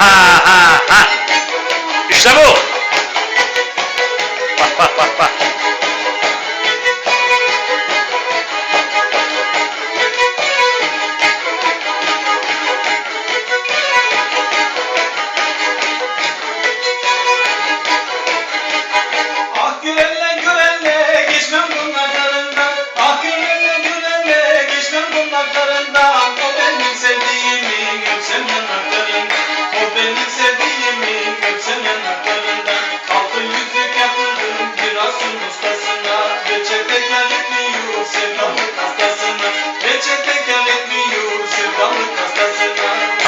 ha ha ha. İşte bu. Bak bak bak bak.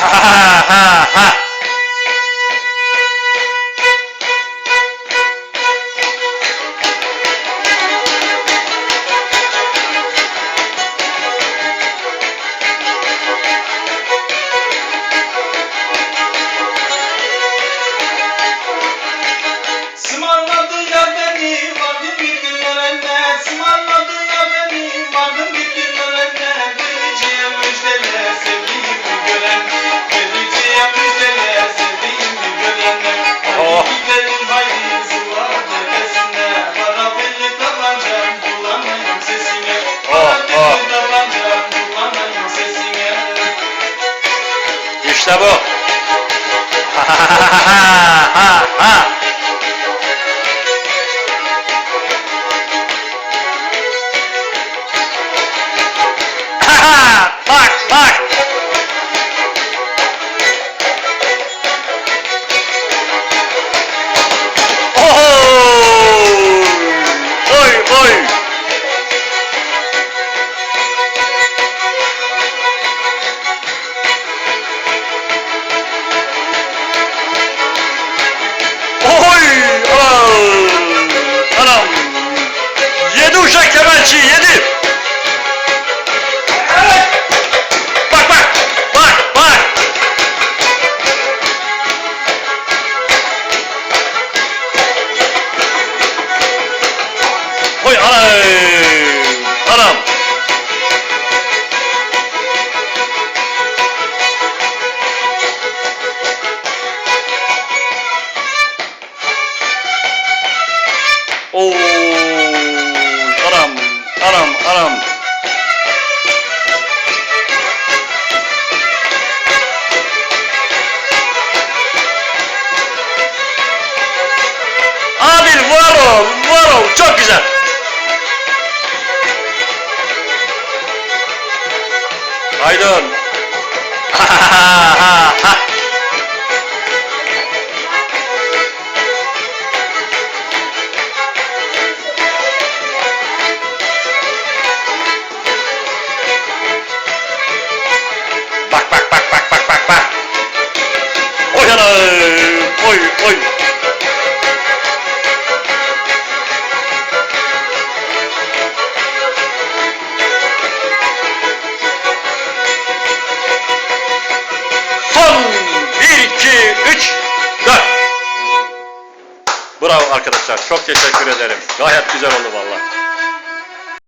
哈哈哈哈哈 잡 어. 하하하하하 하. 하 하. 빡. Oo! Anam, anam, anam. Abi var ol, var ol. Çok güzel. Aydın. Ha ha ha ha. arkadaşlar. Çok teşekkür ederim. Gayet güzel oldu vallahi.